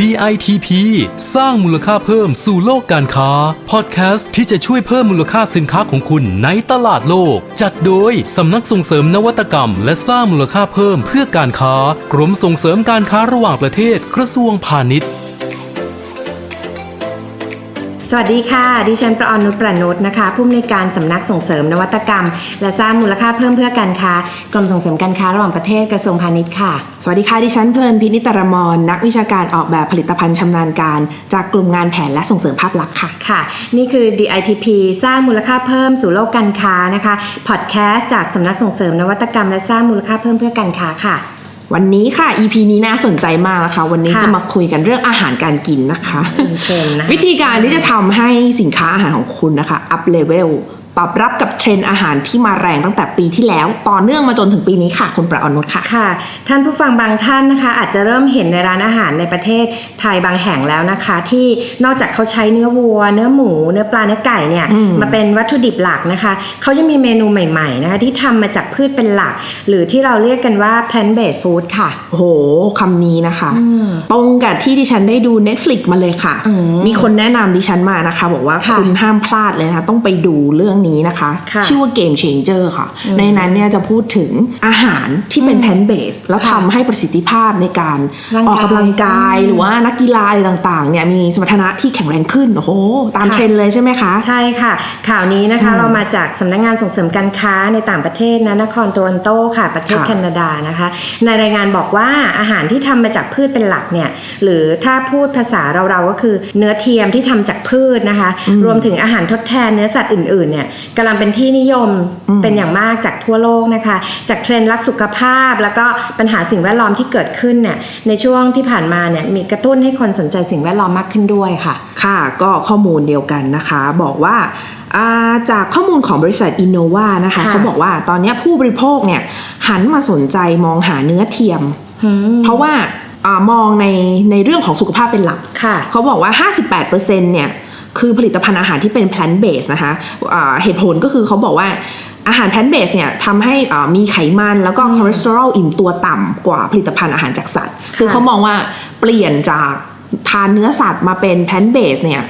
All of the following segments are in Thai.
DITP สร้างมูลค่าเพิ่มสู่โลกการค้า พอดแคสต์ที่จะช่วยเพิ่มมูลค่าสินค้าของคุณในตลาดโลก จัดโดยสำนักส่งเสริมนวัตกรรม และสร้างมูลค่าเพิ่มเพื่อการค้า กรมส่งเสริมการค้าระหว่างประเทศกระทรวงพาณิชย์ วัสดีค่ะ ดิฉันประอนุประนุชนะคะ ผู้อำนวยการสำนักส่งเสริมนวัตกรรม และสร้างมูลค่าเพิ่มเพื่อการค้ากรมส่งเสริมการค้าระหว่างประเทศกระทรวงพาณิชย์ค่ะ สวัสดีค่ะ ดิฉันเพลินพินิตรมรนักวิชาการออกแบบผลิตภัณฑ์ชำนาญการ จากกลุ่มงานแผนและส่งเสริมภาพลักษณ์ค่ะ ค่ะ นี่คือ DITP สร้างมูลค่าเพิ่มสู่โลกการค้านะคะ พอดแคสต์จากสำนักส่งเสริมนวัตกรรม และสร้างมูลค่าเพิ่มเพื่อการค้าค่ะ วันนี้ค่ะ EP นี้น่าสนใจมากนะคะ วันนี้ค่ะจะมาคุยกันเรื่องอาหารการกินนะคะเป็นเทรนด์นะคะ วิธีการที่จะทำให้สินค้าอาหารของคุณนะคะ up level ตอบรับกับเทรนด์อาหารที่มาแรงตั้งแต่ปีที่แล้ว ต่อเนื่องมาจนถึงปีนี้ค่ะ คุณประอนุชค่ะค่ะ ท่านผู้ฟังบางท่านนะคะ อาจจะเริ่มเห็นในร้านอาหารในประเทศไทยบางแห่งแล้วนะคะ ที่นอกจากเขาใช้เนื้อวัว เนื้อหมู เนื้อปลาเนื้อไก่เนี่ยอืมมาเป็นวัตถุดิบหลักนะคะเขาจะมีเมนูใหม่ๆนะคะที่ทำมาจากพืชเป็นหลัก หรือที่เราเรียกกันว่า plant based food ค่ะโอ้โหคำนี้นะคะอืมตรงกับที่ดิฉันได้ดู Netflix มาเลยค่ะอืมมีคนแนะนำดิฉันมานะคะ บอกว่าค่ะคุณห้ามพลาดเลยนะคะต้องไปดูเรื่องนี้นะคะค่ะชื่อว่า Game Changer ค่ะอืมในนั้นเนี่ยจะพูดถึงอาหารที่เป็นอืมแพนเบสแล้วค่ะทำให้ประสิทธิภาพในการร่างกายออกกำลังกายอืมหรือว่านักกีฬาอะไรต่างๆเนี่ยมีสมรรถนะที่แข็งแรงขึ้น โอ้โห ตามค่ะเทรนด์เลยใช่ไหมคะ ใช่ค่ะ ข่าวนี้นะคะอืมเรามาจากสำนักงานส่งเสริมการค้าในต่างประเทศนะนครโตรอนโตค่ะประเทศค่ะแคนาดานะคะ ในรายงานบอกว่าอาหารที่ทำมาจากพืชเป็นหลักเนี่ยหรือถ้าพูดภาษาเราๆก็คือเนื้อเทียมที่ทำจากพืชนะคะอืมรวมถึงอาหารทดแทนเนื้อสัตว์อื่นๆเนี่ยกำลังเป็นที่นิยมอืมเป็นอย่างมากจากทั่วโลกนะคะ จากเทรนด์รักสุขภาพ แล้วก็ปัญหาสิ่งแวดล้อมที่เกิดขึ้นเนี่ยในช่วงที่ผ่านมาเนี่ยมีกระตุ้นให้คนสนใจสิ่งแวดล้อมมากขึ้นด้วยค่ะ ค่ะก็ข้อมูลเดียวกันนะคะ บอกว่าอ่าจากข้อมูลของบริษัท Innova นะคะค่ะเขาบอกว่าตอนนี้ผู้บริโภคเนี่ยหันมาสนใจมองหาเนื้อเทียมอืมเพราะว่าอามองในในเรื่องของสุขภาพเป็นหลักค่ะเขาบอกว่า 58%เนี่ย คือผลิตภัณฑ์อาหารที่เป็น plant based นะคะอ่าเหตุผลก็คือเขาบอกว่าอาหาร plant based เนี่ยทำให้อ่ามีไขมันแล้วก็คอเลสเตอรอลอิ่มตัวต่ำกว่าผลิตภัณฑ์อาหารจากสัตว์ คือเขามองว่าเปลี่ยนจากทานเนื้อสัตว์มาเป็น plant based เนี่ย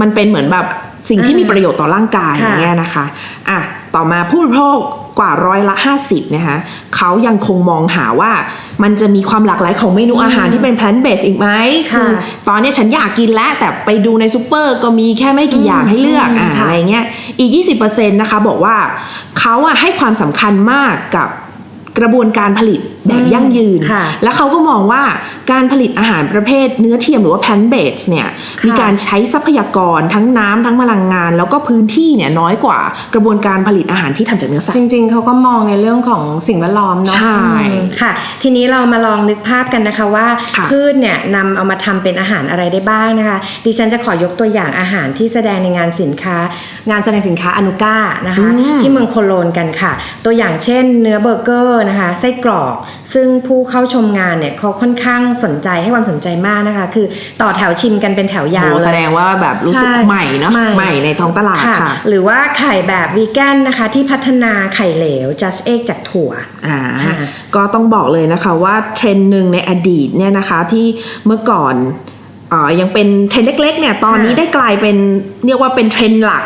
มันเป็นเหมือนแบบสิ่งที่มีประโยชน์ต่อร่างกายอค่ะย่างเงี้ยนะคะอะต่อมาผู้บริโภค กว่าร้อยละ 50นะคะเขายังคงมองหาว่ามันจะมีความหลากหลายของเมนูอาหารที่เป็น plant based อีกไหมค่ะคือตอนนี้ฉันอยากกินแล้ว แต่ไปดูในซูเปอร์ก็มีแค่ไม่กี่อย่างให้เลือกอืมอ่าค่ะอะไรเงี้ยอีก 20%นะคะบอกว่าเขาอะให้ความสำคัญมากกับกระบวนการผลิต แบบยั่งยืนค่ะแล้วเขาก็มองว่าการผลิตอาหารประเภทเนื้อเทียมหรือว่า plant based เนี่ยค่ะมีการใช้ทรัพยากรทั้งน้ำทั้งพลังงาน แล้วก็พื้นที่เนี่ยน้อยกว่ากระบวนการผลิตอาหารที่ทำจากเนื้อสัตว์จริง ๆเขาก็มองในเรื่องของสิ่งแวดล้อมเนาะใช่อืมค่ะ ทีนี้เรามาลองนึกภาพกันนะคะว่าค่ะพืชเนี่ยนำเอามาทำเป็นอาหารอะไรได้บ้างนะคะ ดิฉันจะขอยกตัวอย่างอาหารที่แสดงในงานสินค้า งานแสดงสินค้าอนุก้านะคะอืมที่เมืองโคโลนกันค่ะ ตัวอย่างเช่น เนื้อเบอร์เกอร์นะคะไส้กรอกซึ่งผู้เข้าชมงานเนี่ยเขาค่อนข้างสนใจให้ความสนใจมากนะคะ คือต่อแถวชิมกันเป็นแถวยาวโอ้เลยแสดงว่าแบบรู้สึกใช่ใหม่เนาะใหม่ในท้องตลาดค่ะ หรือว่าไข่แบบวีแกนนะคะ ที่พัฒนาไข่เหลว just egg จากถั่วอ่าค่ะก็ต้องบอกเลยนะคะว่าเทรนด์หนึ่งในอดีตเนี่ยนะคะที่เมื่อก่อนอ่า ยังเป็นเทรนด์เล็กๆเนี่ยตอนนี้ค่ะได้กลายเป็นเรียกว่าเป็นเทรนด์หลัก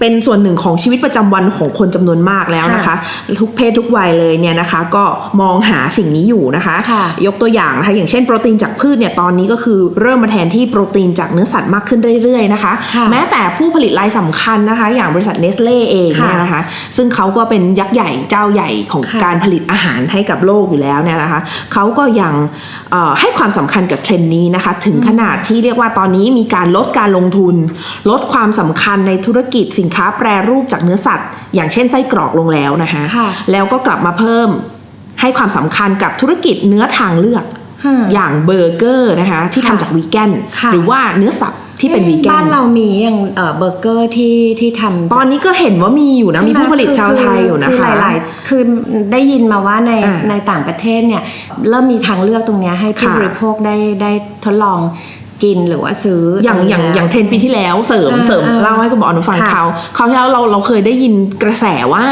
เป็นส่วนหนึ่งของชีวิตประจำวันของคนจำนวนมากแล้วนะคะ ทุกเพศทุกวัยเลยเนี่ยนะคะ ก็มองหาสิ่งนี้อยู่นะคะค่ะยกตัวอย่างนะคะอย่างเช่นโปรตีนจากพืชเนี่ยตอนนี้ก็คือเริ่มมาแทนที่โปรตีนจากเนื้อสัตว์มากขึ้นเรื่อยๆนะคะค่ะแม้แต่ผู้ผลิตรายสำคัญนะคะ อย่างบริษัทเนสเล่เองเนี่ยค่ะนะคะ ซึ่งเขาก็เป็นยักษ์ใหญ่เจ้าใหญ่ของค่ะการผลิตอาหารให้กับโลกอยู่แล้วเนี่ยนะคะเขาก็ยังเอ่อให้ความสำคัญกับเทรนด์นี้นะคะ ถึงขนาดที่เรียกว่าตอนนี้มีการลดการลงทุน ลดความสำคัญในธุรกิจสินค้าแปรรูปจากเนื้อสัตว์ อย่างเช่นไส้กรอกลงแล้วนะคะค่ะแล้วก็กลับมาเพิ่มให้ความสำคัญกับธุรกิจเนื้อทางเลือกอืมอย่างเบอร์เกอร์นะคะที่ค่ะทำจากวีแกนค่ะหรือว่าเนื้อสัตว์ที่เป็นวีแกนบ้านเรามีอย่างเอ่อเบอร์เกอร์ที่ที่ทำตอนนี้ก็เห็นว่ามีอยู่นะใช่มีไหผู้ผลิตชาวไทยอยู่นะคือคะหลายๆคือได้ยินมาว่าในอ่าในต่างประเทศเนี่ย เริ่มมีทางเลือกตรงเนี้ยให้ผู้ค่ะบริโภคได้ได้ทดลอง กินหรือว่าซื้ออย่างอย่างแล้วอย่างเทรนด์ปีที่แล้วเสริมอ่าเสริมอ่าเล่าให้คุณหมออนุฟังค่ะเขาเขาวที่แล้วเราเราเคยได้ยินกระแสว่า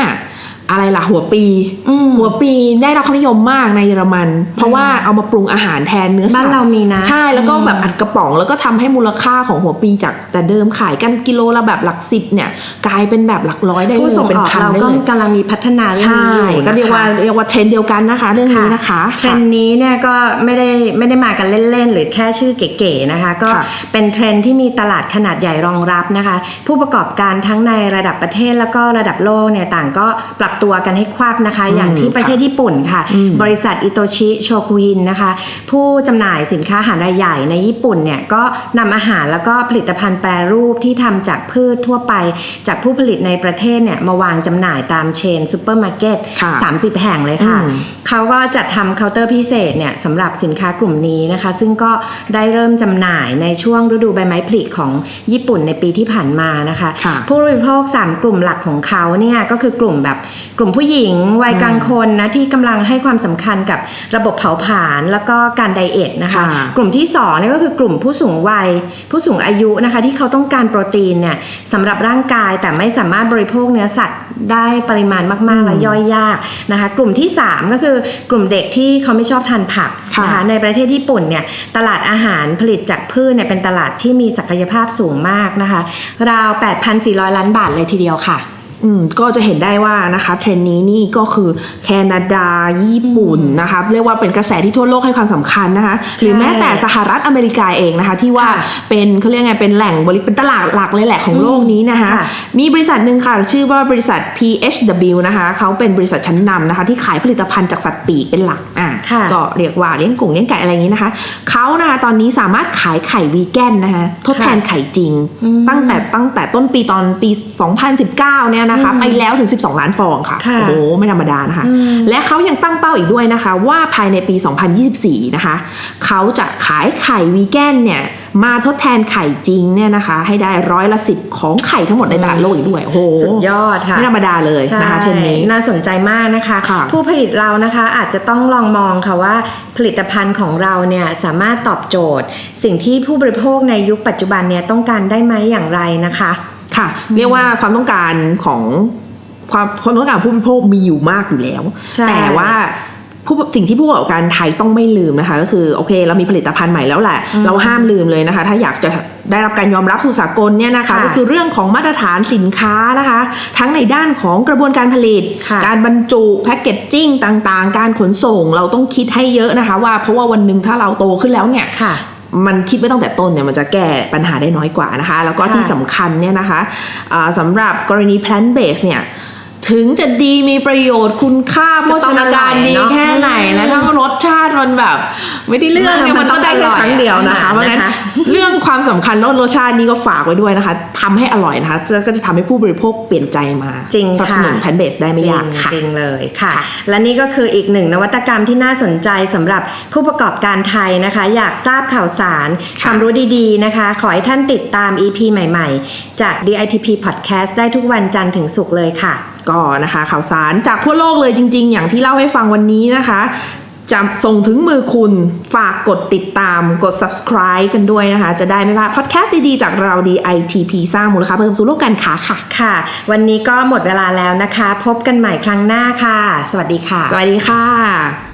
อะไรล่ะหัวปีอืมหัวปีได้รับความนิยมมากในเยอรมัน เพราะว่าเอามาปรุงอาหารแทนเนื้อสัตว์บ้านเรามีนะ ใช่แล้วก็แบบอัดกระป๋องแล้วก็ทำให้มูลค่าของหัวปีจากแต่เดิมขายกันกิโลละแบบหลักสิบเนี่ย กลายเป็นแบบหลักร้อยได้เลยผู้ส่งเป็นออกพันเราได้ก็เลยกำลังมีพัฒนาเรื่องใช่นี้อยู่ก็เรียกว่านะคะเรียกว่าเทรนด์เดียวกันนะคะ เรื่องนี้นะคะเทรนด์นี้เนี่ยก็ไม่ได้ไม่ได้มากันเล่นๆหรือแค่ชื่อเก๋ๆนะคะ ก็ค่ะเป็นเทรนด์ที่มีตลาดขนาดใหญ่รองรับนะคะ ผู้ประกอบการทั้งในระดับประเทศแล้วก็ระดับโลกเนี่ยต่างก็ปรับตัวกันให้ควับนะคะ อย่างที่ประเทศญี่ปุ่นค่ะอืมบริษัทอิโตชิโชคุอินนะคะ ผู้จำหน่ายสินค้าอาหารรายใหญ่ในญี่ปุ่นเนี่ยก็นำอาหารแล้วก็ผลิตภัณฑ์แปรรูปที่ทำจากพืชทั่วไป จากผู้ผลิตในประเทศเนี่ยมาวางจำหน่ายตามเชนซูเปอร์มาร์เก็ตค่ะ30 แห่งเลยค่ะอืมเขาก็จัดทำเคาน์เตอร์พิเศษเนี่ยสำหรับสินค้ากลุ่มนี้นะคะ ซึ่งก็ได้เริ่มจำหน่ายในช่วงฤดูใบไม้ผลิของญี่ปุ่นในปีที่ผ่านมานะคะค่ะผู้บริโภค 3 กลุ่มหลักของเขาเนี่ยก็คือกลุ่มแบบ กลุ่มผู้หญิงวัยกลางคนนะที่กำลังให้ความสำคัญกับระบบเผาผลาญแล้วก็การไดเอทนะคะค่ะกลุ่มที่2เนี่ยก็คือกลุ่มผู้สูงวัย ผู้สูงอายุนะคะที่เขาต้องการโปรตีนเนี่ยสำหรับร่างกายแต่ไม่สามารถบริโภคเนื้อสัตว์ได้ปริมาณมากๆและย่อยยากนะคะกลุ่มที่ 3 ก็คือกลุ่มเด็กที่เขาไม่ชอบทานผักค่ะนะคะในประเทศญี่ปุ่นเนี่ยตลาดอาหารผลิตจากพืชเนี่ยเป็นตลาดที่มีศักยภาพสูงมากนะคะราว 8,400 ล้านบาทเลยทีเดียวค่ะ อืมก็จะเห็นได้ว่านะคะเทรนด์นี้นี่ก็คือแคนาดาญี่ปุ่นนะคะเรียกว่าเป็นกระแสที่ทั่วโลกให้ความสำคัญนะคะหรือแม้แต่สหรัฐอเมริกาเองนะคะที่ว่าค่ะเป็นเขาเรียกไงเป็นแหล่งบริเป็นตลาดหลักเลยแหละของโลกนี้นะคะค่ะมีบริษัทหนึ่งค่ะชื่อว่าบริษัท PHW นะคะเขาเป็นบริษัทชั้นนำนะคะที่ขายผลิตภัณฑ์จากสัตว์ปีกเป็นหลักอะค่ะก็เรียกว่าเลี้ยงกุ้งเลี้ยงไก่อะไรอย่างนี้นะคะเขานะคะตอนนี้สามารถขายไข่วีแกนนะคะทดแทนไข่จริงอืมตั้งแต่ตั้งแต่ต้นปีตอนปี 2019 เนี่ยนะคะอืมไปแล้วถึง 12 ล้านฟองค่ะค่ะโอ้โหไม่ธรรมดานะคะอืมและเขายังตั้งเป้าอีกด้วยนะคะ ว่าภายในปี 2024 นะคะเขาจะขายไข่วีแกนเนี่ยมาทดแทนไข่จริงเนี่ยนะคะ ให้ได้ร้อยละสิบของไข่ทั้งหมดในตลาดโลกอีกด้วยโอ้โหสุดยอดค่ะไม่ธรรมดาเลยใช่นะคะเทรนด์นี้น่าสนใจมากนะคะค่ะผู้ผลิตเรานะคะอาจจะต้องลองมองค่ะว่าผลิตภัณฑ์ของเราเนี่ยสามารถตอบโจทย์ สิ่งที่ผู้บริโภคในยุคปัจจุบันเนี่ยต้องการได้ไหมอย่างไรนะคะ ค่ะ เรียกว่าความต้องการของความความต้องการผู้บริโภคมีอยู่มากอยู่แล้วใช่แต่ว่าผู้สิ่งที่ผู้ประกอบการไทยต้องไม่ลืมนะคะ ก็คือโอเค เรามีผลิตภัณฑ์ใหม่แล้วแหละ เราห้ามลืมเลยนะคะ ถ้าอยากจะได้รับการยอมรับสู่สากลเนี่ยนะคะค่ะก็คือเรื่องของมาตรฐานสินค้านะคะ ทั้งในด้านของกระบวนการผลิตค่ะการบรรจุแพคเกจจิ้งต่างๆ การขนส่งเราต้องคิดให้เยอะนะคะ ว่าเพราะว่าวันหนึ่งถ้าเราโตขึ้นแล้วเนี่ยค่ะ มันคิดไว้ตั้งแต่ต้นเนี่ยมันจะแก้ปัญหาได้น้อยกว่านะคะ แล้วก็ค่ะที่สำคัญเนี่ยนะคะอ่าสำหรับกรณี plant based เนี่ย ถึงจะดีมีประโยชน์คุณค่าโภชนาการดีแค่ไหนแล้วถ้ารสชาติมันแบบ ไม่ได้เรื่องเนี่ยมัมันนต้ก็องได้แค่อร่อยครั้งเดียวนะคะนะคะเพราะฉะนั้นเรื่องความสำคัญแล้วรสชาตินี่ก็ฝากไว้ด้วยนะคะทำให้อร่อยนะคะจะก็จะทำให้ผู้บริโภคเปลี่ยนใจมาจริงสนับสนุนค่ะ plant based ได้ไม่ยากค่ะจริงๆเลยค่ะค่ะ และนี่ก็คืออีกหนึ่งนวัตกรรมที่น่าสนใจสำหรับผู้ประกอบการไทยนะคะ อยากทราบข่าวสารค่ะความรู้ดีๆนะคะ ขอให้ท่านติดตาม EP ใหม่ ๆ จาก DITP Podcast ได้ทุกวันจันทร์ถึงศุกร์เลยค่ะ ก็นะคะข่าวสารจากทั่วโลกเลยจริง ๆ อย่างที่เล่าให้ฟังวันนี้นะคะจะส่งถึงมือคุณฝากกดติดตามกด subscribe กันด้วยนะคะ จะได้ไม่พลาดพอดแคสต์ดี ๆ จากเรา DITP สร้างมูลค่าเพิ่มสู่โลกการค้าค่ะ ค่ะ วันนี้ก็หมดเวลาแล้วนะคะ พบกันใหม่ครั้งหน้าค่ะ สวัสดีค่ะ สวัสดีค่ะ